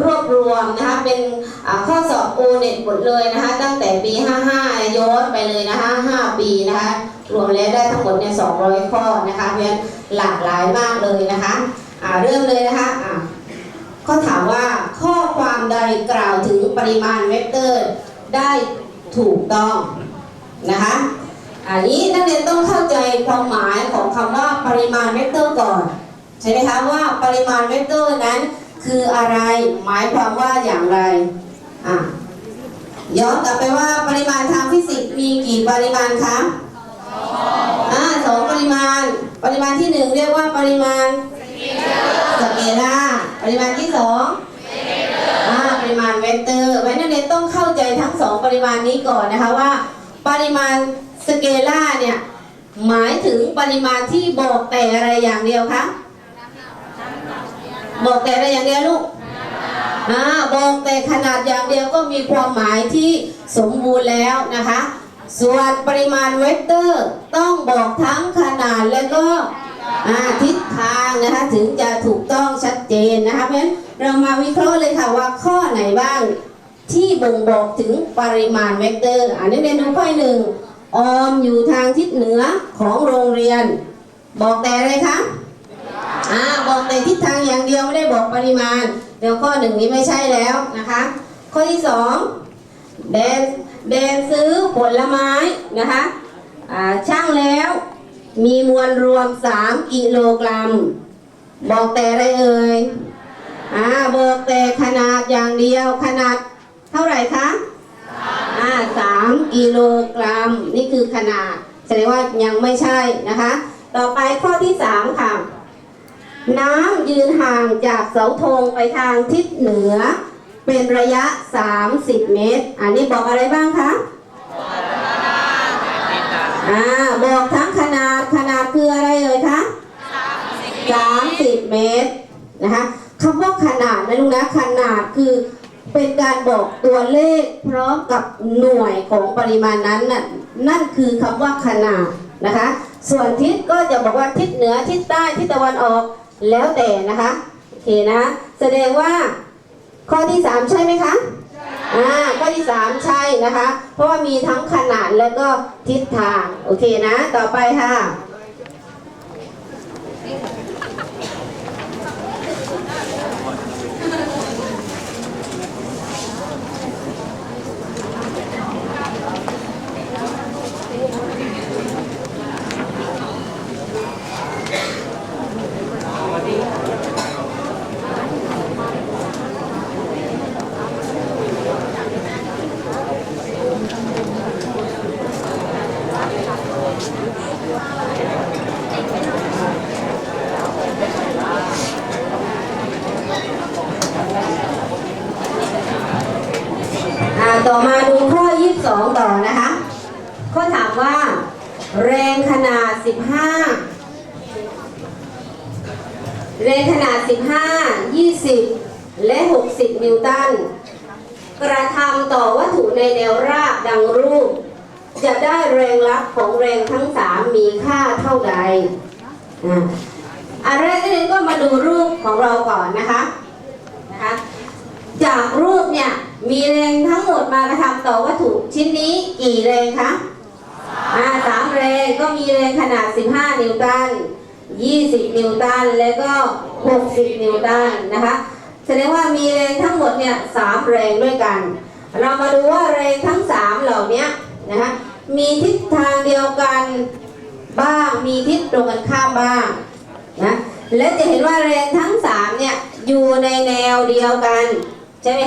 รวบรวมนะคะเป็นข้อสอบโอเน็ตหมดเลยนะคะตั้งแต่ปี 55 ย้อนไปเลยนะคะ5ปีนะคะรวมแล้วได้ทั้งหมดเนี่ย200 ข้อนะคะเพราะฉะนั้นหลากหลายมากเลยนะคะเริ่มเลยนะคะข้อถามว่าข้อความใดกล่าวถึงปริมาณเวกเตอร์ได้ถูกต้องนะคะอันนี้นักเรียนต้องเข้าใจความหมายของคำว่าปริมาณเวกเตอร์ก่อนใช่ไหมคะว่าปริมาณเวกเตอร์นั้น คืออะไร หมายความว่าอย่างไรอะย้อนกลับไปว่าปริมาณทางฟิสิกส์มีกี่ปริมาณคะอ่าสองปริมาณ ปริมาณที่หนึ่งเรียกว่าปริมาณสเกลาปริมาณที่สองอ่าปริมาณเวกเตอร์ไว้นักเรียนต้องเข้าใจทั้งสองปริมาณนี้ก่อนนะคะว่า ปริมาณสเกลาเนี่ยหมายถึงปริมาณที่บอกแต่อะไรอย่างเดียวคะ บอกแต่อะไรอย่างเดียวลูกอ่าบอกแต่ขนาดอย่างเดียวก็มีความหมายที่สมบูรณ์แล้วนะคะ ส่วนปริมาณเวกเตอร์ต้องบอกทั้งขนาดและก็ทิศทางนะคะถึงจะถูกต้องชัดเจนนะคะเพราะฉะนั้นเรามาวิเคราะห์เลยค่ะว่าข้อไหนบ้างที่บ่งบอกถึงปริมาณเวกเตอร์อ่านักเรียนดูข้อหนึ่งออมอยู่ทางทิศเหนือของโรงเรียน บอกแต่อะไรคะ อ่าบอกในทิศทางอย่างเดียวไม่ได้บอกปริมาณ เดี๋ยวข้อหนึ่งนี้ไม่ใช่แล้วนะคะ ข้อที่สองแดนแดนซื้อผลไม้นะคะอ่าช่างแล้วมีมวลรวม 3 กิโลกรัม บอกแต่อะไรเอ่ยอ่าบอกแต่ขนาดอย่างเดียวขนาดเท่าไหร่คะอ่าสามกิโลกรัม นี่คือขนาดแสดงว่ายังไม่ใช่นะคะ ต่อไปข้อที่สามค่ะ น้ำยืนห่างจากเสาธงไปทางทิศเหนือ เป็นระยะ 30 เมตร อันนี้บอกอะไรบ้างคะอ่าบอกทั้งขนาดขนาดคืออะไรเลยคะ30 เมตรนะคะคำว่าขนาดนะลูกนะขนาดคือเป็นการบอกตัวเลขพร้อมกับหน่วยของปริมาณนั้นน่ะนั่นคือคำว่าขนาดนะคะ ส่วนทิศก็จะบอกว่าทิศเหนือทิศใต้ทิศตะวันออก แล้วแต่นะคะโอเคนะแสดงว่าข้อที่สามใช่ไหมคะอ่าข้อที่สามใช่นะคะ เพราะว่ามีทั้งขนาดแล้วก็ทิศทาง โอเคนะ ต่อไปค่ะ อ่าต่อมาดูข้อ 22 ต่อนะคะ ข้อถามว่า แรงขนาด 15 แรงขนาด 15 20 และ 60 นิวตัน กระทำต่อวัตถุในแนวราบดังรูป จะได้แรงลับของแรงทั้ง3มีค่าเท่าใดอ่าอันแรกนี่ก็มาดูรูปของเราก่อนนะคะนะคะจากรูปเนี่ยมีแรงทั้งหมดมากระทำต่อวัตถุชิ้นนี้กี่แรงคะ อ่าสามแรงก็มีแรงขนาด 15 นิวตัน 20 นิวตัน แล้วก็ 60 นิวตันนะคะ แสดงว่ามีแรงทั้งหมดเนี่ยสามแรงด้วยกัน เรามาดูว่าแรงทั้ง 3 เหล่านี้นะคะมีทิศทางเดียวกันบ้าง มีทิศตรงกันข้ามบ้างนะและจะเห็นว่าแรงทั้ง3เนี่ยอยู่ในแนวเดียวกันใช่ไหม